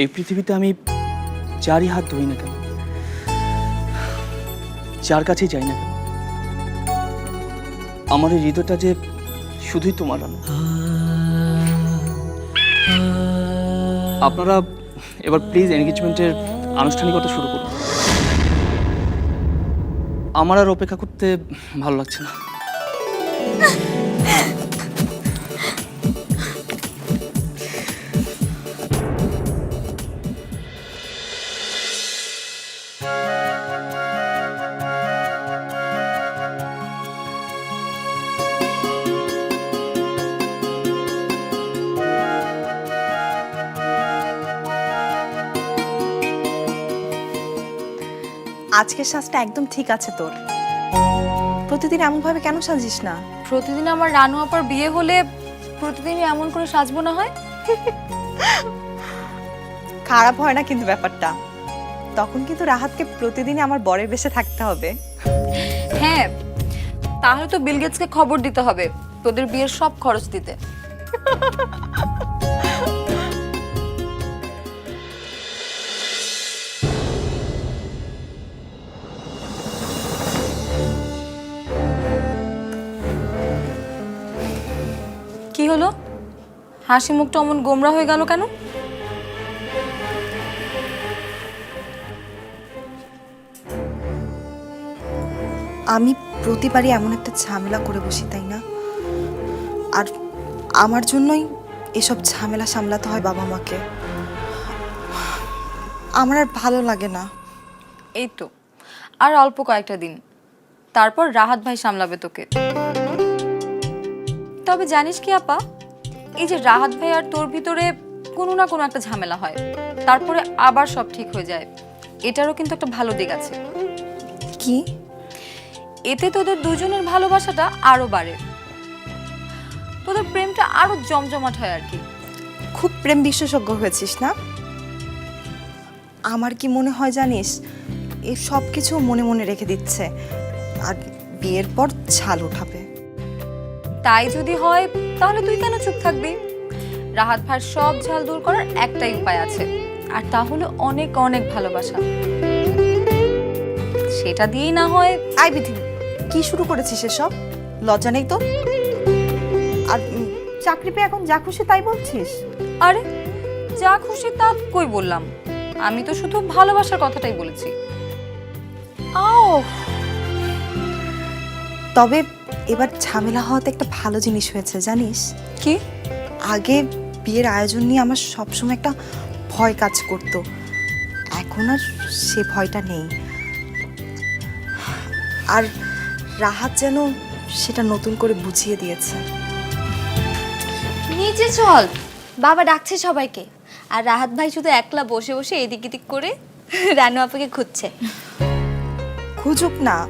এই পৃথিবীতে আমি যারই হাত ধরি না কেন, যার কাছেই যাই না কেন, আমার এই হৃদয়টা যে শুধুই তোমার আলো। আপনারা এবার প্লিজ এনগেজমেন্টের আনুষ্ঠানিকতা শুরু করুন। আমার আর অপেক্ষা করতে ভালো লাগছে না। আজকের সাজটা একদম ঠিক আছে তোর। প্রতিদিন এমন ভাবে কেন সাজিস না? প্রতিদিন আমার রানু আপার বিয়ে হলে প্রতিদিনই এমন করে সাজবো না হয়? খারাপ হয় না কিন্তু ব্যাপারটা। তখন কিন্তু রাহাতকে প্রতিদিন আমার বরের বেশে থাকতে হবে। হ্যাঁ তাহলে তো বিল গেটসকে খবর দিতে হবে। তোদের বিয়ের সব খরচ দিতে। হাসি মুখটা অমন গোমরা হয়ে গেল কেন? আমি প্রতিবারই এমন একটা ঝামেলা করে বসি তাই না? আর আমার জন্যই এসব ঝামেলা সামলাতে হয় বাবা মাকে। আমার আর ভালো লাগে না। এই তো। আর অল্প কয়েকটা দিন। তারপর রাহাত ভাই সামলাবে তোকে। তবে জানিস কি আপা এই যে রাহাত ভাই আর তোর ভিতরে কোনো না কোনো একটা ঝামেলা হয় তারপরে আবার সব ঠিক হয়ে যায়। এটারও কিন্তু একটা ভালো দিক আছে। কি? এতে তোদের দুজনের ভালোবাসাটা আরও বাড়ে। তোদের প্রেমটা আরও জমজমাট হয় আর কি। খুব প্রেম বিশেষজ্ঞ হয়েছিস না? আমার কি মনে হয় জানিস এ সব কিছু মনে মনে রেখে দিচ্ছে আর বিয়ের পর ছাল উঠাবে। তাই যদি হয় তাহলে তুই কেন চুপ থাকবি? রাহাত ভাইয়ের সব ঝাল দূর করার একটাই উপায় আছে আর তা হলো অনেক অনেক ভালোবাসা। সেটা দিয়েই না হয় আই বিধি কি শুরু করেছিস এসব? লজ্জা নেই তো? আর উম, চাকরি পেয়ে এখন যা খুশি তাই বলছিস? আরে যা খুশি তা কই বললাম? আমি তো শুধু ভালোবাসার কথাটাই বলেছি। আও! তবে এবার ঝামেলা হওয়াতে একটা ভালো জিনিস হয়েছে জানিস? কি? আগে বিয়ের আয়োজন নিয়ে আমার সবসময় একটা ভয় কাজ করতো। এখন আর সে ভয়টা নেই। আর রাহাত যেন সেটা নতুন করে বুঝিয়ে দিয়েছে। নিচে চল। বাবা ডাকছে সবাইকে। আর রাহাত ভাই শুধু একলা বসে বসে এদিক এদিক করে রানু আপাকে খুঁজছে। খুঁজুক না।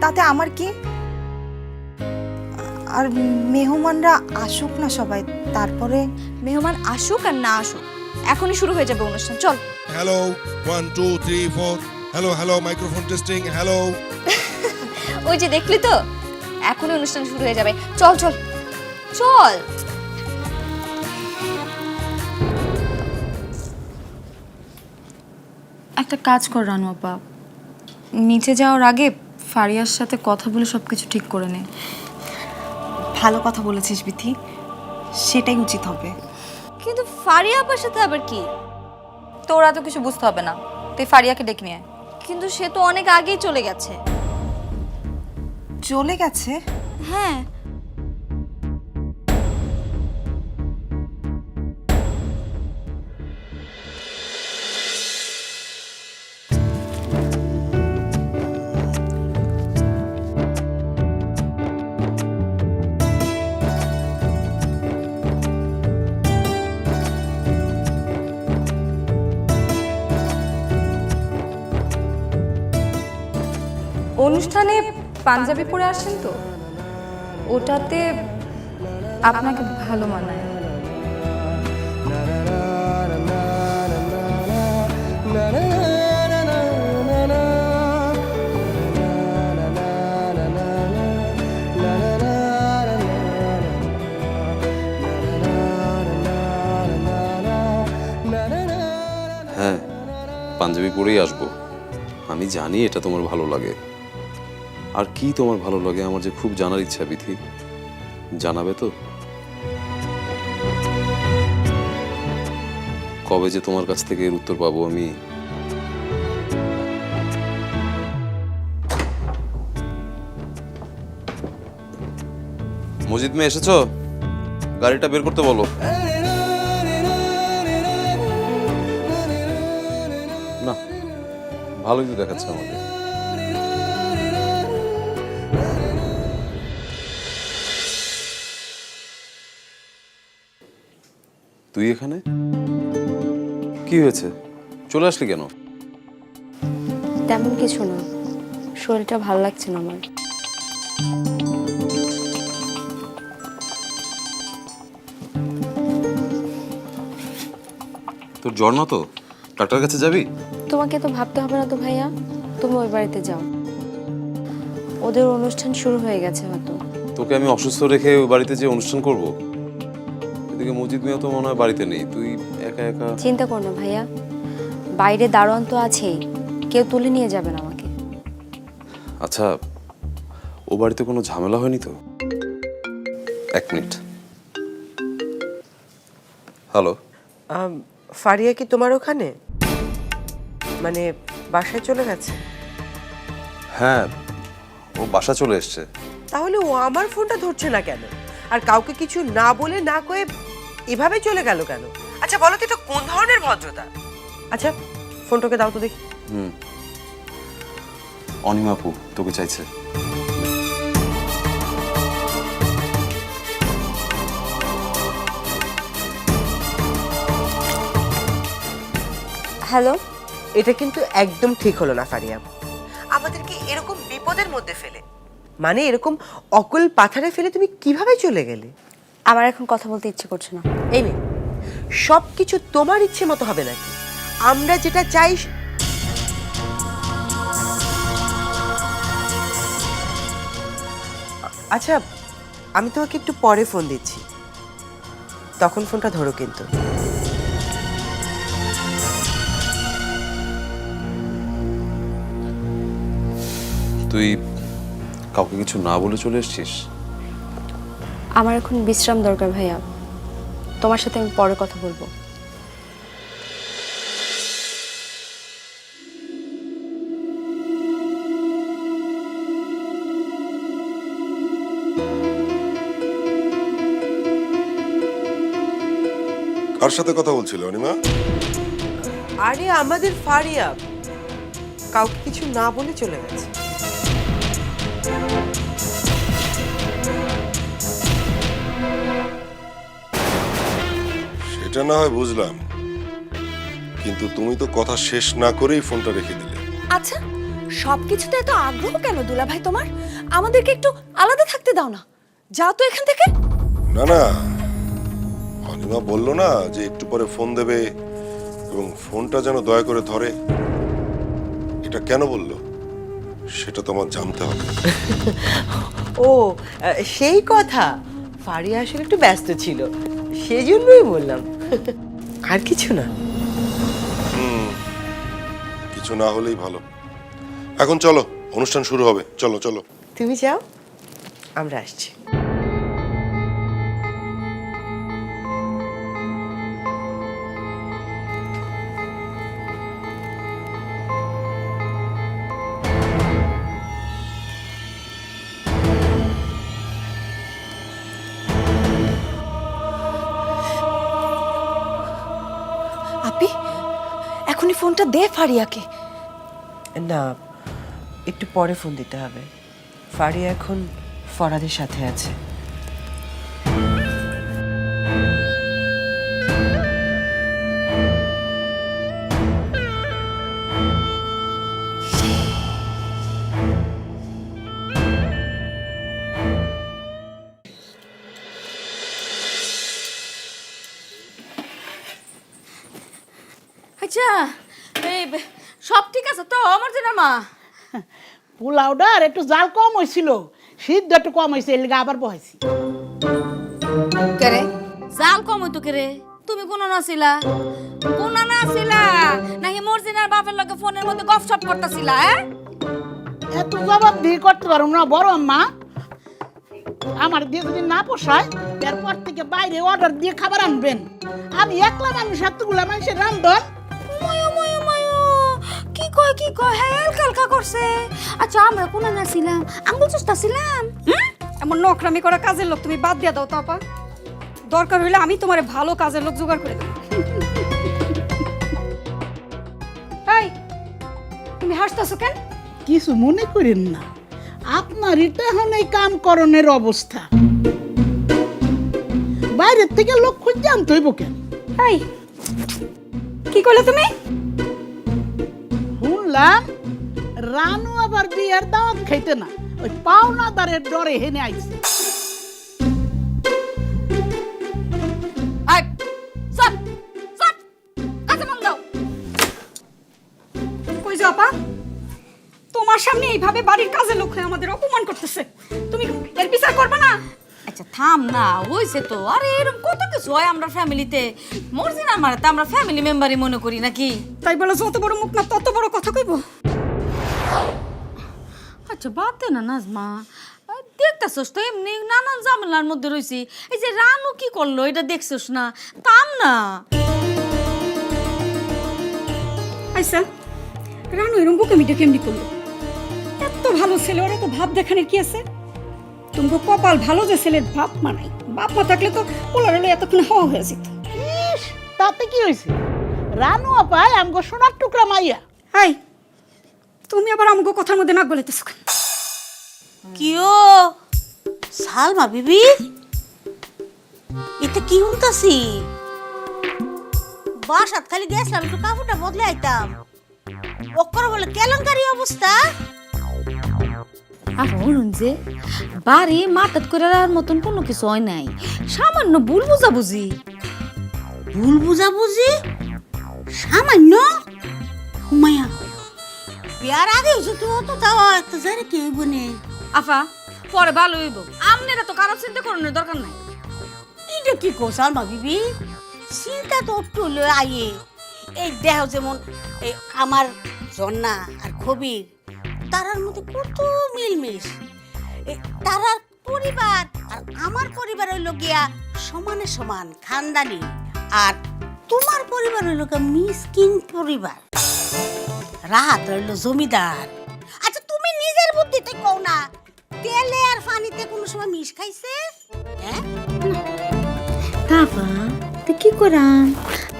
তাতে আমার কি আর মেহমানরা আসুক না সবাই তারপরে মেহমান আসুক আর না আসুক এখনই শুরু হয়ে যাবে অনুষ্ঠান চল hello one, two, three, four. Hello hello microphone testing. Hello. ওই যে দেখলি তো এখনই অনুষ্ঠান শুরু হয়ে যাবে চল চল চল একটা কাজ কর রানু আপা নিচে যাওয়ার আগে ফারিয়ার সাথে কথা বলে সবকিছু ঠিক করে নে ভালো কথা বলেছিস বিথি। সেটাই উচিত হবে। কিন্তু ফারিয়া আপার সাথে আবার কি? তোর তো কিছু বুঝতে হবে না। তুই ফারিয়াকে ডেকে নিয়ে আয়। কিন্তু সে তো অনেক আগেই চলে গেছে। চলে গেছে? হ্যাঁ। অনুষ্ঠানে পাঞ্জাবি পরে আসেন তো? ওটাতে আপনাকে ভালো মানায়। পাঞ্জাবি পরেই আসব। আমি জানি এটা তোমার ভালো লাগে। আর কি তোমার ভালো লাগে আমার যে খুব জানার ইচ্ছা বিধি? জানাবে তো? কবে যে তোমার কাছ থেকে এর উত্তর পাবো আমি? মজিদ মেয়ে এসেছ? গাড়িটা বের করতে বলো। না, ভালোই তো দেখাচ্ছে আমাকে। তুই এখানে? কি হয়েছে? চলে আসলি কেন? তেমন কিছু না। শরীরটা ভালো লাগছে না আমার। তোর জ্বর না তো? ডাক্তার কাছে যাবি? তোমাকে তো ভাবতে হবে না তো ভাইয়া। তুমি ওই বাড়িতে যাও। ওদের অনুষ্ঠান শুরু হয়ে গেছে হয়তো। তোকে আমি অসুস্থ রেখে ওই বাড়িতে যে অনুষ্ঠান করব? এদিকে মসজিদ মেয়ে তো মনে হয় বাড়িতে নেই। তুই একা একা চিন্তা করো না ভাইয়া। বাইরে দারোয়ান তো আছেই। কেউ তুলে নিয়ে যাবেন আমাকে। আচ্ছা ও বাড়িতে কোনো ঝামেলা হয়নি তো? এক মিনিট। হ্যালো। আম, ফারিয়া কি তোমার ওখানে? মানে বাসায় চলে গেছে? হ্যাঁ ও বাসা চলে এসছে। তাহলে ও আমার ফোনটা ধরছে না কেন? আর কাউকে কিছু না বলে না কয়ে এভাবে চলে গেল কেন? আচ্ছা বলো তো এটা কোন ধরনের ভদ্রতা? আচ্ছা ফোনটাকে দাও তো দেখি। হুম। অনিমাপু তোকে চাইছে। হ্যালো? এটা কিন্তু একদম ঠিক হলো না ফারিয়া আমাদেরকে এরকম বিপদের মধ্যে ফেলে। মানে এরকম অকল পাথারে ফেলে তুমি কীভাবে চলে গেলে? আমার এখন কথা বলতে ইচ্ছে করছে না। এই নে সব কিছু তোমার ইচ্ছে মতো হবে নাকি? আমরা যেটা চাই আচ্ছা আমি তোমাকে একটু পরে ফোন দিচ্ছি। তখন ফোনটা ধরো কিন্তু। তুই কাউকে কিছু না বলে চলে এসছিস? আমার এখন বিশ্রাম দরকার ভাইয়া। তোমার সাথে আমি পরে কথা বলব। কার সাথে কথা বলছিল অনিমা? আরে আমাদের ফারিয়া। কাউকে কিছু না বলে চলে গেছে। সেটা না হয় বুঝলাম। কিন্তু তুমি তো কথা শেষ না করেই ফোনটা রেখে দিলে। আচ্ছা সবকিছুতে এত আগ্রহ কেন দুলা ভাই তোমার? আমাদেরকে একটু আলাদা থাকতে দাও না। যাও তো এখান থেকে। না না। অনিমা বলল না যে একটু পরে ফোন দেবে এবং ফোনটা যেন দয়া করে ধরে। এটা কেন বলল? সেটা তোমার জানতে হবে। ও সেই কথা। ফারিয়া আসলে একটু ব্যস্ত ছিল। সেজন্যই বললাম। আর কিছু না। কিছু না হলেই ভালো। এখন চলো অনুষ্ঠান শুরু হবে। চলো চলো। তুমি যাও আমরা আসছি। এখনই ফোনটা দে ফারিয়াকে। না, একটু পরে ফোন দিতে হবে। ফারিয়া এখন ফরাদের সাথে আছে। এই বে- সব ঠিক আছে তো আমার জন্য মা? পোলাওটার একটু জাল কম হয়েছিল সিদ্ধ একটু কম হয়েছে এর লিগে আবার বহাইছি। কেরে? জাল কম হইতো কেরে? তুমি কোন নাছিলা? কোন নাছিলা? নাকি মর্জিনার বাপের লগে ফোনের মধ্যে গপসপ করতেছিলা হ্যাঁ? এত জবাব দিয়ে করতে পারো না বড় আম্মা। আমার দিয়ে যদি না পোষায় এরপর থেকে বাইরে অর্ডার দিয়ে খাবার আনবেন। আমি একলা মানুষ এতগুলা মানুষের রান্ধন। ময়ো ময়ো ময়ো কি কয় কি কয়? হালকা হালকা করছে? আচ্ছা আমরা কোন না ছিলাম আঙ্গুল চেষ্টা ছিলাম? এমন নকরামি করা কাজের লোক তুমি বাদ দিয়ে দাও তো আপা দরকার হলে আমি তোমার ভালো কাজের লোক জোগাড় করে দেবো। তুমি হাসতেছো কেন? কিছু মনে করেন না। আপনার এটা এখন এই কাম করণের অবস্থা। বাইরের থেকে লোক খুঁজ জানতে হইব কেন? এই কি করলে তুমি? রানু আবার বিয়ের দাওয়াত খাইতে না। ওই ডরে হেনে আইছে। কাজে তোমার সামনে এইভাবে বাড়ির কাজের লোক হয়ে আমাদের অপমান করতেছে। তুমি এর বিচার করবে না? আচ্ছা থাম না। হইছে তো। আরে এরকম কত কিছু হয় আমরা ফ্যামিলিতে? মর্জিনার মারে তো আমরা ফ্যামিলি মেম্বারই মনে করি নাকি? তাই বলে যত বড় মুখ না তত বড় কথা কইবো। আচ্ছা বাদ দে না নাজমা। দেখতেছস তো এমনি নানান ঝামেলার মধ্যে রয়েছি এই যে রানু কি করল এটা দেখছস না? তাম না। আইসা রানু এরম বোকামিটা কেমনি করল? এত ভালো ছেলে ওরা তো ভাব দেখানোর কি আছে? তুমি কপাল ভালো যে ছেলের বাপ মা নাই। বাপ মা থাকলে তো পোলার হলে এতক্ষণ হওয়া হয়ে যেত। ইস তাতে কি হয়েছে রানু আপায় আমগো সোনার টুকরা মাইয়া। হাই তুমি আবার আমাকে কথার মধ্যে নাক বলেতেছো কেন? কিও সালমা বিবি? এটা কি হতাছি বাসাত খালি গেছিলাম একটু কাপড়টা বদলে আইতাম। ওকর বলে কেলেঙ্কারি অবস্থা? বলুন যে বাড়ি মাতাত করে আর মতন কোনো কিছু হয় নাই। সামান্য ভুল বুঝাবুঝি। ভুল বুঝাবুঝি? সামান্য? হুমায়া বিয়ার আগে হয়েছে তো তো তাও একটা জারে কি হইব নে? আফা পরে ভালো হইব। আমনেরা তো খারাপ চিন্তা করানোর দরকার নাই। এটা কি কো সালমা বিবি? চিন্তা তো একটু আইয়ে। এই দেহ যেমন এই আমার জন্না আর খবির তারার মধ্যে কত মিলমিশ। এ, তারার পরিবার আর আমার পরিবার হইল গিয়া সমানে সমান খানদানি। আর তোমার পরিবার হইল গিয়া মিসকিন পরিবার। রাত রইল জমিদার। আচ্ছা তুমি নিজের বুদ্ধিতে কও না তেলে আর পানিতে কোনো সময় মিশ খাইছে? হ্যাঁ? তাফা তো কি করাম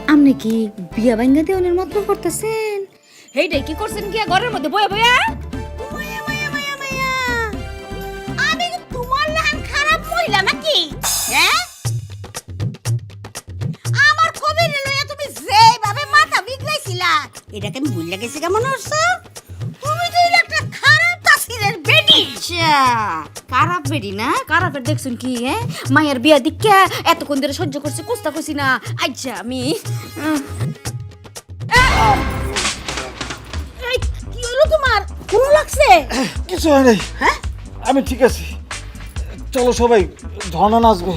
আপনি কি বিয়া বাঙ্গা দেওয়ানের মত করতেছেন? হেইটাই কি করছেন কি ঘরের মধ্যে বয়া বয়া? এটাকে আমি ভুল গেছি কেমন হচ্ছে? তুমি তো একটা খারাপ তাসিরের বেটি। আচ্ছা খারাপ বেরি না? খারাপের দেখছেন কি হ্যাঁ মায়ের বিয়া দিকে এতক্ষণ ধরে সহ্য করছে কুস্তা করছি না। আচ্ছা আমি কি হলো তোমার? কোন লাগছে? কিছু হয় নাই। আমি ঠিক আছি। চলো সবাই ঝর্ণা নাচবে।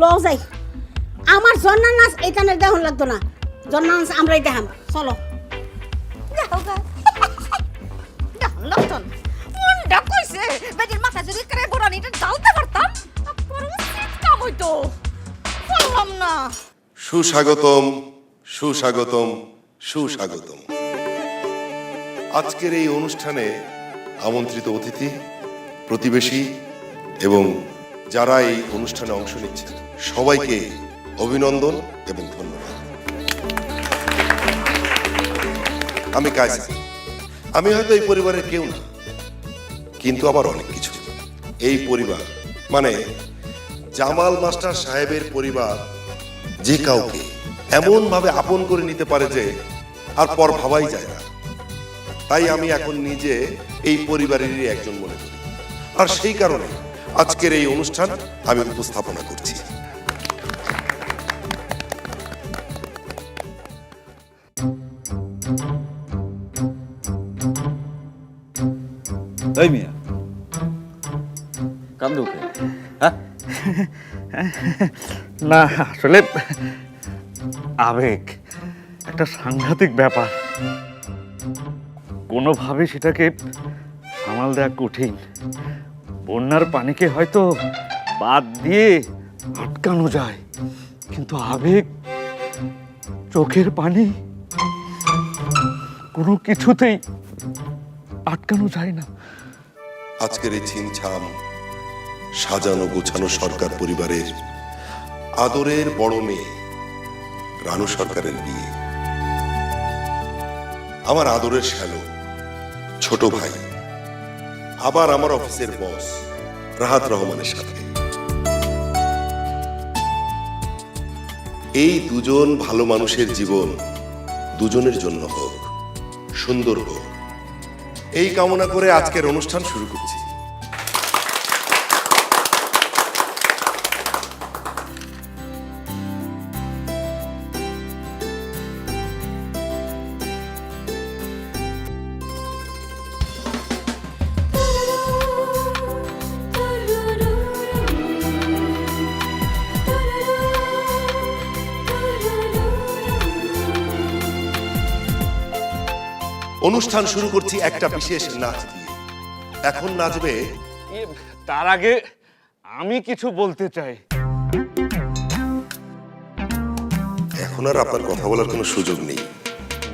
লও যাই। আমার জন্না নাচ এইখানে দেখন লাগতো না। আমরাই দেখাম। চলো। লক্ষণ মনটা কইছে বেটির মাথা যদি করে বোরানিটা জ্বালতে পারতাম কাম হইতো। বললাম না। সুস্বাগতম সুস্বাগতম সুস্বাগতম। আজকের এই অনুষ্ঠানে আমন্ত্রিত অতিথি প্রতিবেশী এবং যারা এই অনুষ্ঠানে অংশ নিচ্ছে সবাইকে অভিনন্দন এবং ধন্যবাদ। আমি কায়সা আমি হয়তো এই পরিবারের কেউ না, কিন্তু আবার অনেক কিছু। এই পরিবার মানে জামাল মাস্টার সাহেবের পরিবার, যে কাউকে এমন ভাবে আপন করে নিতে পারে যে আর পর ভাবাই যায় না। তাই আমি এখন নিজে এই পরিবারেরই একজন মনে করি। আর সেই কারণে আজকের এই অনুষ্ঠান আমি উপস্থাপনা করছি। এই মিয়া। কান্দু হ্যাঁ? না, আসলে আবেগ, একটা সাংঘাতিক ব্যাপার। কোনোভাবে সেটাকে সামাল দেওয়া কঠিন। বন্যার পানিকে হয়তো বাদ দিয়ে আটকানো যায়, কিন্তু আবেগ, চোখের পানি, কোনো কিছুতেই আটকানো যায় না। আজকের এই ছিমছাম, সাজানো গোছানো সরকার পরিবারের আদরের বড় মেয়ে, রানু সরকারের বিয়ে। আমার আদরের শ্যালো, ছোট ভাই, আবার আমার অফিসের বস, রাহাত রহমানের সাথে। এই দুজন ভালো মানুষের জীবন দুজনের জন্য হোক, সুন্দর হোক এই কামনা করে আজকের অনুষ্ঠান শুরু করছি। অনুষ্ঠান শুরু করছি একটা বিশেষ নাচ দিয়ে। এখন নাচবে তার আগে আমি কিছু বলতে চাই। এখন আর আপনার কথা বলার কোনো সুযোগ নেই।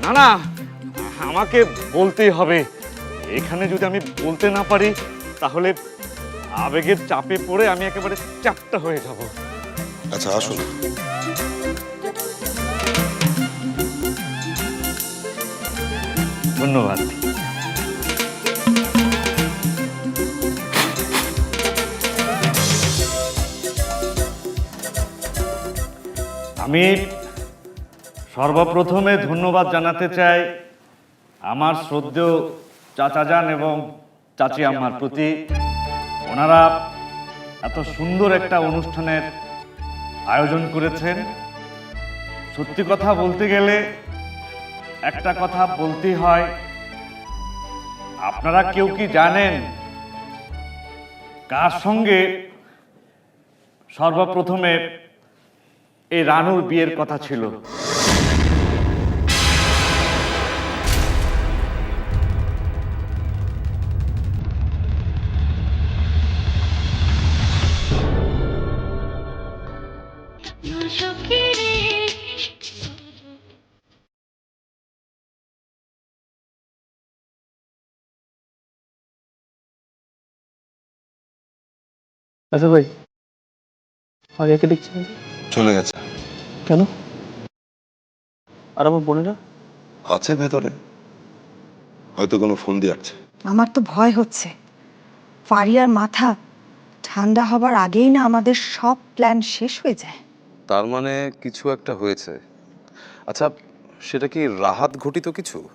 না না আমাকে বলতেই হবে। এখানে যদি আমি বলতে না পারি তাহলে আবেগের চাপে পড়ে আমি একেবারে চাপটা হয়ে যাব। আচ্ছা আসুন। ধন্যবাদ। আমি সর্বপ্রথমে ধন্যবাদ জানাতে চাই আমার শ্রদ্ধেয় চাচা যান এবং চাচি আমার প্রতি। ওনারা এত সুন্দর একটা অনুষ্ঠানের আয়োজন করেছেন। সত্যি কথা বলতে গেলে একটা কথা বলতে হয়। আপনারা কেউ কি জানেন কার সঙ্গে সর্বপ্রথমে এই রানুর বিয়ের কথা ছিল? আচ্ছা ভাই আগে দেখছি না চলে গেছে। কেন? আর আমার বোনেরা? আছে ভেতরে। হয়তো কোনো ফোন দিয়ে আসছে। আমার তো ভয় হচ্ছে। ফারিয়ার মাথা ঠান্ডা হবার আগেই না আমাদের সব প্ল্যান শেষ হয়ে যায়। তার মানে কিছু একটা হয়েছে। আচ্ছা সেটা কি রাহাত ঘটিত কিছু?